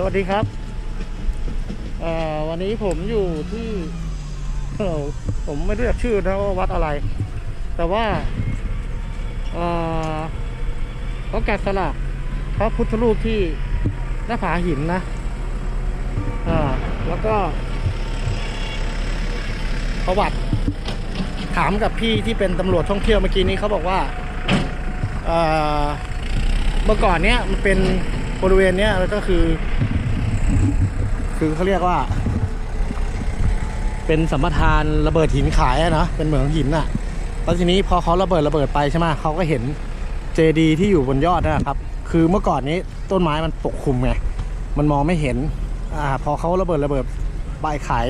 สวัสดีครับ วันนี้ผมอยู่ที่ผมไม่รู้จักชื่อนะว่าวัดอะไร แต่ว่าเขาแกะสลักพระพุทธรูปที่หน้าผาหินนะแล้วก็ ประวัติ ถามกับพี่ที่เป็นตำรวจท่องเที่ยวเมื่อกี้นี้เขาบอกว่าเอ่อเมื่อก่อนเนี้ยมันเป็นบริเวณเนี้ยก็คือ คือเขาเรียกว่า เป็นสัมปทานระเบิดหินขายอะนะเป็นเหมืองหินอะแล้วทีนี้พอเขาระเบิดระเบิดไปใช่ไหมเขาก็เห็นเจดีที่อยู่บนยอดนะครับ คือเมื่อก่อนนี้ต้นไม้มันปกคลุมไงมันมองไม่เห็นอ่าพอเขาระเบิดระเบิดใบขาย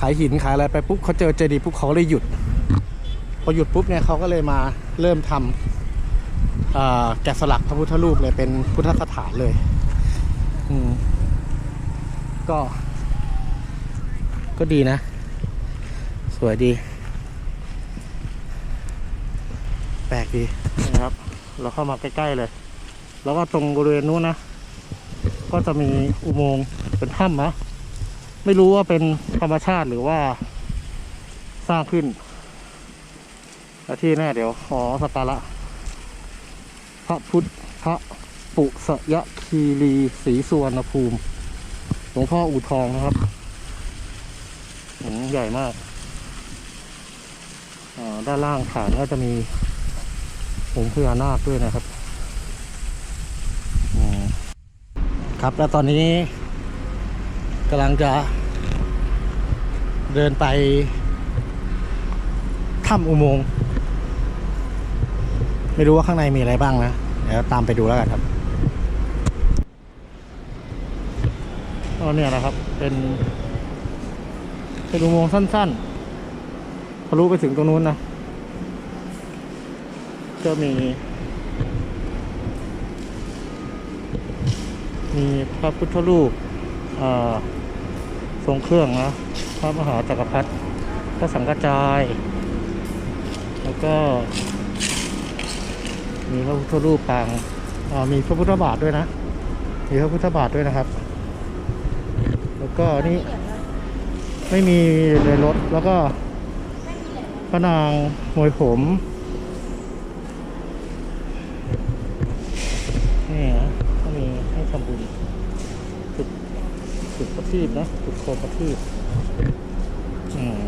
ขายหินขายอะไรไปปุ๊บเขาเจอเจดีปุ๊บเขาเลยหยุด พอหยุดปุ๊บเนี่ยเขาก็เลยมาเริ่มทำอ่าแกะสลักพระพุทธรูปเลยเป็นพุทธสถานเลย อืม ก็ ก็ดีนะ สวยดี แปลกดีนะครับ เราเข้ามาใกล้ ๆ เลย แล้วก็ตรงบริเวณนู้นนะ ก็จะมีอุโมงค์เป็นถ้ำนะ ไม่รู้ว่าเป็นธรรมชาติหรือว่าสร้างขึ้นและที่แน่เดี๋ยวขอสกการะพระพุทธพระปุสยคีรีศรีสุวรรณภูมิ หลวงพ่ออู่ทองนะครับอืใหญ่มากอ่าด้านล่างฐานก็จะมีองค์พญานาคด้วยนะครับอืมครับแล้วตอนนี้กำลังจะเดินไปถ้ำอุโมงค์ ไม่รู้ว่าข้างในมีอะไรบ้างนะ เดี๋ยวตามไปดูแล้วกันครับ ก็เนี่ยนะครับ เป็นเป็นอุโมงค์สั้นๆทะลุไปถึงตรงนู้นนะก็มี มีพระพุทธรูปทรงเครื่องนะพระมหาจักรพรรดิพระสังฆจาย แล้วก็ มีพระพุทธรูปปางมีพระพุทธบาทด้วยนะมีพระพุทธบาทด้วยนะครับ แล้วก็นี่ไม่มีในรถแล้วก็พระนางมวยผมนี่นะก็มีให้ทำบุญจุดจุดประทีปนะจุดโคมประทีปอืม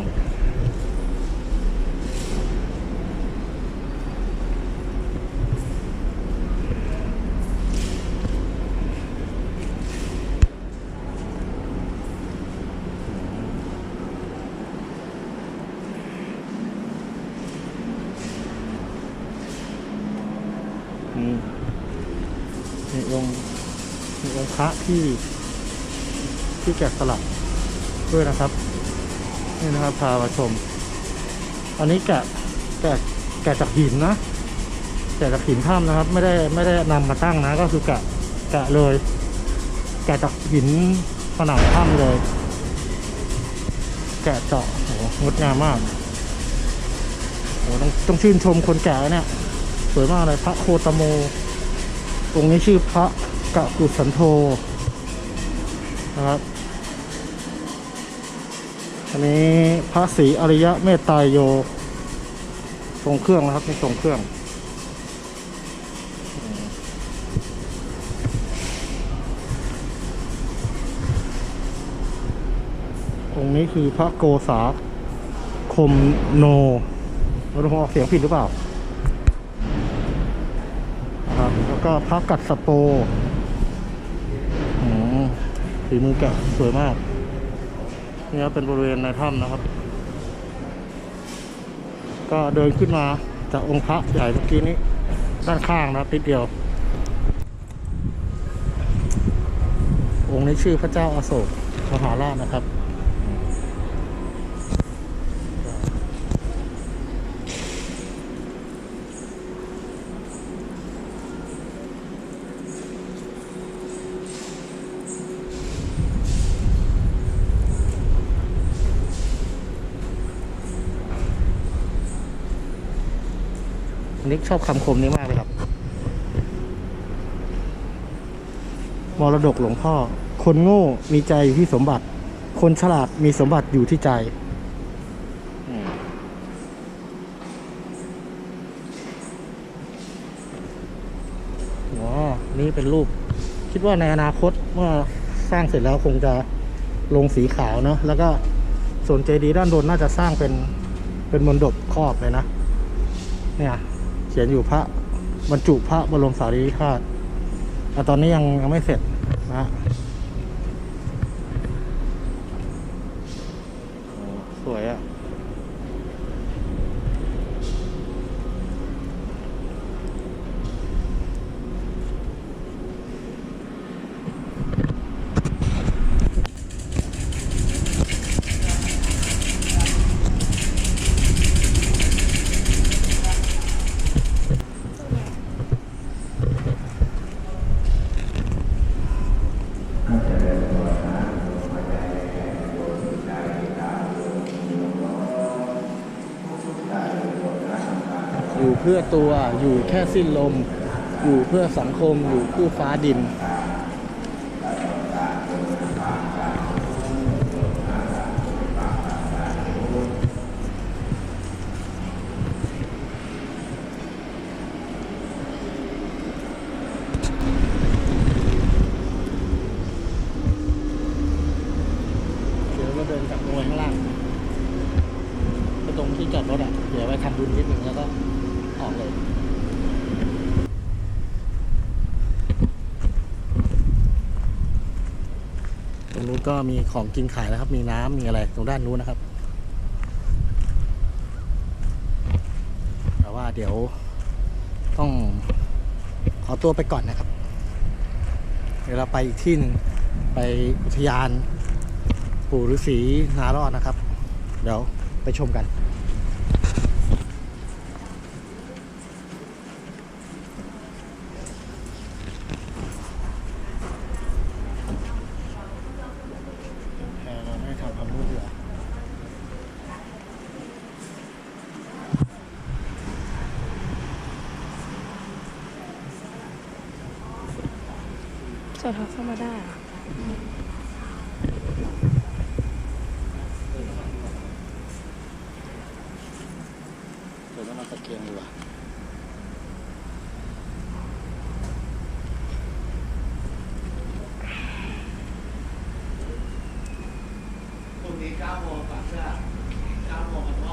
นี่มีองค์มีองค์ พระที่ที่แกะสลักด้วยนะครับ นี่นะครับพามาชม อันนี้แกะแกะแกะจากหินนะแกะจากหินถ้ำนะครับ ไม่ได้ไม่ได้นำมาตั้งนะ ก็คือแกะแกะเลย แกะจากหินผนังถ้ำเลย แกะเจาะโหงดงามมากโหต้องต้องชื่นชมคนแกะเนี่ยสวยมากเลยพระโคตโมองค์นี้ชื่อพระ กะกุสันโธนะครับ อันนี้พระศรีอริยะเมตตายโยทรงเครื่องนะครับนี่ทรงเครื่ององค์นี้คือพระโกษาคมโนเราต้องออกเสียงผิดหรือเปล่าครับแล้วก็พระกัดสโป ฝีมือแกะสวยมาก นี่ครับเป็นบริเวณในถ้ำนะครับ ก็เดินขึ้นมาจากองค์พระใหญ่เมื่อกี้นี้ ด้านข้างนะติดเดียว องค์นี้ชื่อพระเจ้าอาโศกมหาราชนะครับ นิกชอบคำคมนี้มากเลยครับ มรดกหลวงพ่อ คนโง่มีใจอยู่ที่สมบัติ คนฉลาดมีสมบัติอยู่ที่ใจอ๋อนี่เป็นรูป คิดว่าในอนาคตเมื่อสร้างเสร็จแล้วคงจะลงสีขาวเนาะแล้วก็ส่วนเจดีย์ด้านบนน่าจะสร้างเป็นเป็นมณฑปครอบเลยนะ เนี่ย ขียนอยู่พระบรรจุพระบรมสารีริกธาตุแต่ตอนนี้ยังยังไม่เสร็จนะฮะสวยอะ่ พื่อตัวอยู่แค่สิ้นลม อยู่เพื่อสังคมอยู่คู่ฟ้าดิน เดี๋ยวเราเดินกลับลงไปข้างล่าง ไปตรงที่จอดรถอะ เดี๋ยวไปทำบุญนิดหนึ่งแล้วก็ ออกเลยตรงนู้นก็มีของกินขายนะครับ มีน้ำมีอะไรตรงด้านนู้นนะครับ แต่ว่าเดี๋ยวต้องขอตัวไปก่อนนะครับ เดี๋ยวเราไปอีกที่หนึ่งไปอุทยาน ปู่ฤาษีนารอดนะครับ เดี๋ยวไปชมกัน แพรเราไม่ทำความรู้เดือ สอดทักเข้ามาได้อเดี๋ยวต้องมาตะเกียงดีกว่าพรุ่งนี้9โมงก่อนเพื่อ9โมง